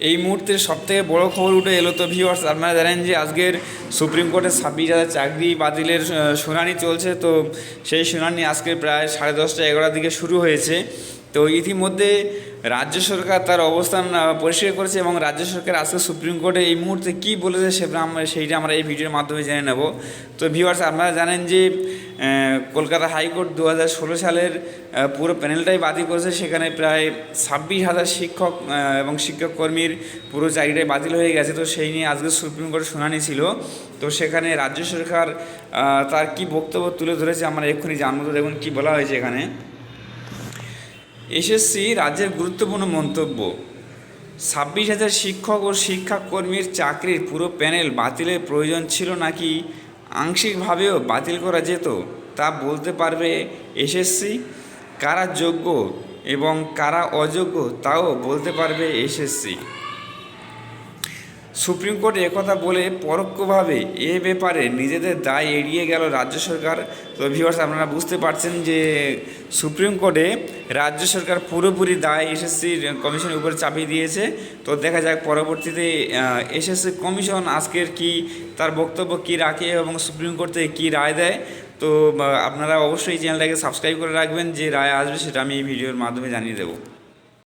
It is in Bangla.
এই মুহূর্তে সবথেকে বড়ো খবর উঠে এলো তো ভিউয়ার্স আপনারা জানেন যে আজকের সুপ্রিম কোর্টে ছাব্বিশ হাজার চাকরি বাতিলের শুনানি চলছে। তো সেই শুনানি আজকে প্রায় সাড়ে দশটা এগারোটার দিকে শুরু হয়েছে। তো ইতিমধ্যে রাজ্য সরকার তার অবস্থান পরিষ্কার করেছে এবং রাজ্য সরকার আজকে সুপ্রিম কোর্টে এই মুহূর্তে কী বলেছে সেটা আমরা, সেইটা আমরা এই ভিডিওর মাধ্যমে জেনে নেব। তো ভিউয়ার্স আপনারা জানেন যে কলকাতা হাইকোর্ট দু ষোলো সালের পুরো প্যানেলটাই বাতিল করেছে। সেখানে প্রায় ছাব্বিশ হাজার শিক্ষক এবং শিক্ষক কর্মীর পুরো চাকরিটাই বাতিল হয়ে গেছে। তো সেই নিয়ে আজকে সুপ্রিম কোর্টে শুনানি ছিল। তো সেখানে রাজ্য সরকার তার কি বক্তব্য তুলে ধরেছে আমরা এক্ষুনি জানব। তো দেখুন কী বলা হয়েছে এখানে। এসএসসি রাজ্যের গুরুত্বপূর্ণ মন্তব্য। ছাব্বিশ হাজার শিক্ষক ও শিক্ষাকর্মীর চাকরির পুরো প্যানেল বাতিলের প্রয়োজন ছিল নাকি আংশিকভাবেও বাতিল করা যেত, তা বলতে পারবে এসএসসি? কারা যোগ্য এবং কারা অযোগ্য, তাও বলতে পারবে এসএসসি। সুপ্রিম কোর্ট একথা বলে পরোক্ষভাবে এ ব্যাপারে নিজেদের দায় এড়িয়ে গেল রাজ্য সরকার। তো ভিউয়ার্স আপনারা বুঝতে পারছেন যে সুপ্রিম কোর্টে রাজ্য সরকার পুরোপুরি দায় এসএসসি কমিশনের উপরে চাপিয়ে দিয়েছে। তো দেখা যাক পরবর্তীতে এসএসসি কমিশন আজকের কি, তার বক্তব্য কি রাখে এবং সুপ্রিম কোর্ট থেকে কী রায় দেয়। তো আপনারা অবশ্যই চ্যানেলটাকে সাবস্ক্রাইব করে রাখবেন। যে রায় আসবে সেটা আমি এই ভিডিওর মাধ্যমে জানিয়ে দেবো।